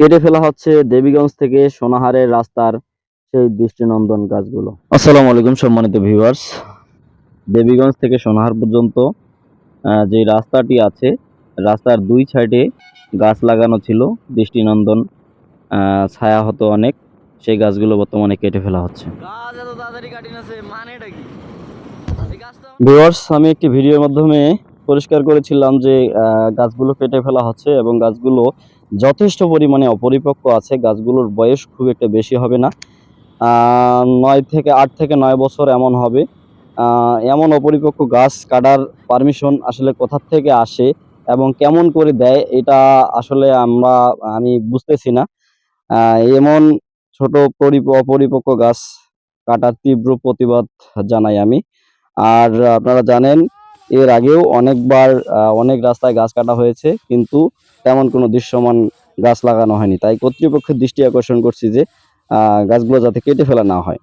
কেটে ফেলা হচ্ছে দেবীগঞ্জ থেকে সোনাহারের রাস্তার সেই দৃষ্টিনন্দন গাছগুলো। আসসালামু আলাইকুম সম্মানিত ভিউয়ার্স। দেবীগঞ্জ থেকে সোনাহার পর্যন্ত আহ, যে রাস্তাটি আছে রাস্তার দুই সাইডে গাছ লাগানো ছিল দৃষ্টিনন্দন আহ, ছায়া হতো অনেক সেই গাছগুলো বর্তমানে কেটে ফেলা হচ্ছে। গাছ এত তাড়াতাড়ি কাটি না মানেটা কি? এই গাছটা ভিউয়ার্স আমি একটি ভিডিওর মাধ্যমে পরিষ্কার করেছিলাম যে গাছগুলো কেটে ফেলা হচ্ছে এবং গাছগুলো যথেষ্ট পরিমাণে অপরিপক্ক আছে। গাছগুলোর বয়স খুব একটা বেশি হবে না। নয় থেকে আট থেকে নয় বছর এমন হবে। এমন অপরিপক্ক গাছ কাটার পারমিশন আসলে কোথা থেকে আসে এবং কেমন করে দেয় এটা আসলে আমরা, আমি বুঝতেছি না। এমন ছোট পরিপ- অপরিপক্ক গাছ কাটার তীব্র প্রতিবাদ জানাই আমি। আর আপনারা জানেন এর আগেও অনেকবার অনেক রাস্তায় গাছ কাটা হয়েছে, কিন্তু তেমন কোনো দৃশ্যমান গাছ লাগানো হয়নি। তাই কর্তৃপক্ষের দৃষ্টি আকর্ষণ করছি যে গাছগুলো যাতে কেটে ফেলা না হয়।